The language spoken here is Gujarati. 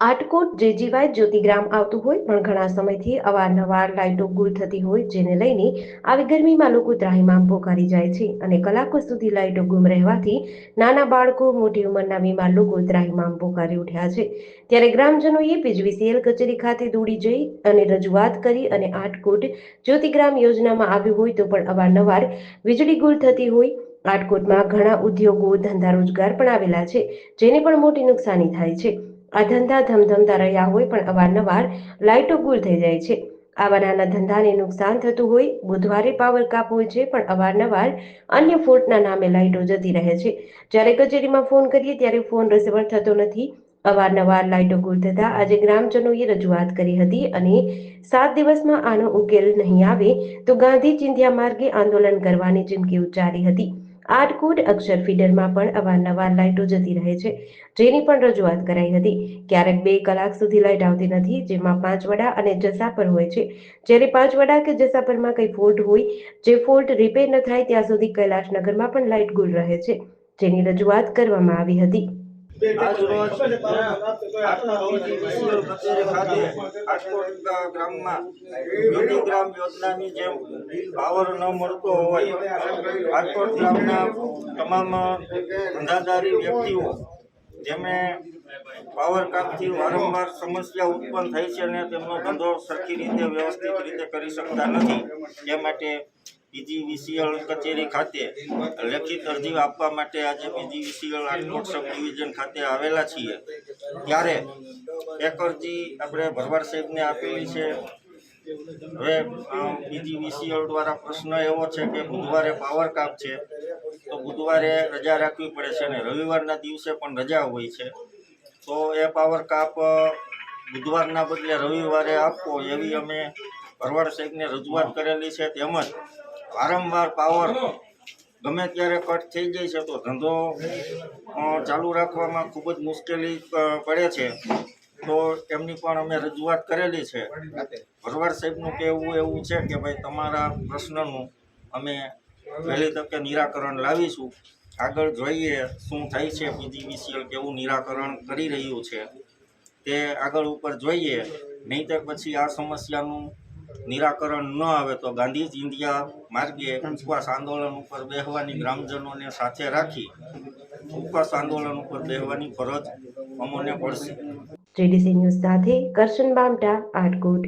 આટકોટ જેજીવાય જ્યોતિગ્રામ આવતું હોય, પણ ઘણા સમયથી અવારનવાર લાઇટો ગુલ થતી હોય, જેને લઈને આવી ગરમીમાં લોકો ત્રાહીમામ પોકારી જાય છે અને કલાકો સુધી લાઇટો ગુમ રહેવાથી નાના બાળકો, મોટી ઉંમરના બીમાર લોકો ત્રાહીમામ પોકારી ઉઠ્યા છે. ત્યારે ગ્રામજનોએ પીજીવીસીએલ કચેરી ખાતે દોડી જઈ અને રજૂઆત કરી અને આટકોટ જ્યોતિગ્રામ યોજનામાં આવ્યું હોય તો પણ અવારનવાર વીજળી ગુલ થતી હોય. આટકોટમાં ઘણા ઉદ્યોગો ધંધા રોજગાર પણ આવેલા છે, જેને પણ મોટી નુકસાની થાય છે. આ ધંધા ધમધમતા રહ્યા હોય પણ અવારનવાર લાઇટો ગુલ થઈ જાય છે. આવા નાના ધંધાને નુકસાન થતું હોય, બુધવારે પાવર કાપ હોય છે પણ અવારનવાર અન્ય ફોલ્ટના નામે લાઇટો જતી રહે છે. જ્યારે કચેરીમાં ફોન કરીએ ત્યારે ફોન રિસીવર થતો નથી. અવારનવાર લાઇટો ગુલ થતા આજે ગ્રામજનોએ રજૂઆત કરી હતી અને સાત દિવસમાં આનો ઉકેલ નહીં આવે તો ગાંધી ચિંધ્યા માર્ગે આંદોલન કરવાની ચીમકી ઉચ્ચારી હતી. આટકોટ અક્ષર ફીડરમાં પણ અવારનવાર લાઇટો જતી રહે છે. જેની પણ રજૂઆત કરાઈ હતી. ક્યારેક બે કલાક સુધી લાઇટ આવતી નથી, જેમાં પાંચ વડા અને જસાપર હોય છે. જ્યારે પાંચવડા કે જસાપરમાં કંઈ ફોલ્ટ હોય, જે ફોલ્ટ રિપેર ન થાય, ત્યાં સુધી કૈલાશનગરમાં પણ લાઇટ ગુલ રહે છે. જેની રજૂઆત કરવામાં આવી હતી. ખાતે રાજકોટ ગ્રામમાં ગ્રામ યોજનાની જેમ પાવર ન મળતો હોય રાજકોટ ગ્રામના તમામ ધંધાદારી વ્યક્તિઓ જેમને પાવર વારંવાર સમસ્યા ઉત્પન્ન થઈ છે અને તેમનો ધંધો સરખી રીતે વ્યવસ્થિત રીતે કરી શકતા નથી તે માટે પીજીવીસીએલ કચેરી ખાતે લેખિત અરજી આપવા માટે આજે પીજીવીસીએલ રાજકોટ સબ ડિવિઝન ખાતે આવેલા છીએ. ત્યારે એક અરજી આપણે ભરવાડ સાહેબને આપેલી છે. હવે પીજીવીસીએલ દ્વારા પ્રશ્ન એવો છે કે બુધવારે પાવર કાપ છે, તો બુધવારે રજા રાખવી પડે છે અને રવિવારના દિવસે પણ રજા હોય છે. તો એ પાવર કાપ બુધવારના બદલે રવિવારે આપવો એવી અમે ભરવાડ સાહેબને રજૂઆત કરેલી છે. તેમજ વારંવાર પાવર ગમે ત્યારે કટ થઈ જાય છે તો ધંધો ચાલુ રાખવામાં ખૂબ જ મુશ્કેલી પડે છે. તો એમની પણ અમે રજૂઆત કરેલી છે. ભરવાડ સાહેબનું કહેવું એવું છે કે ભાઈ, તમારા પ્રશ્નનું અમે વહેલી તકે નિરાકરણ લાવીશું. આગળ જોઈએ શું થાય છે. પીજીવીસીએલ કેવું નિરાકરણ કરી રહ્યું છે. તે આગળ ઉપર જોઈએ. નહીંતર પછી આ સમસ્યાનું નિરાકરણ ન આવે તો ગાંધી ઇન્ડિયા માર્ગે ઉપવાસ આંદોલન ઉપર બેહવાની ગ્રામજનોને સાથે રાખી ઉપવાસ આંદોલન ઉપર બેહવાની ફરજ અમોને પડશે. જેડીસી ન્યૂઝ સાથે કરશન બામટા આટકોટ.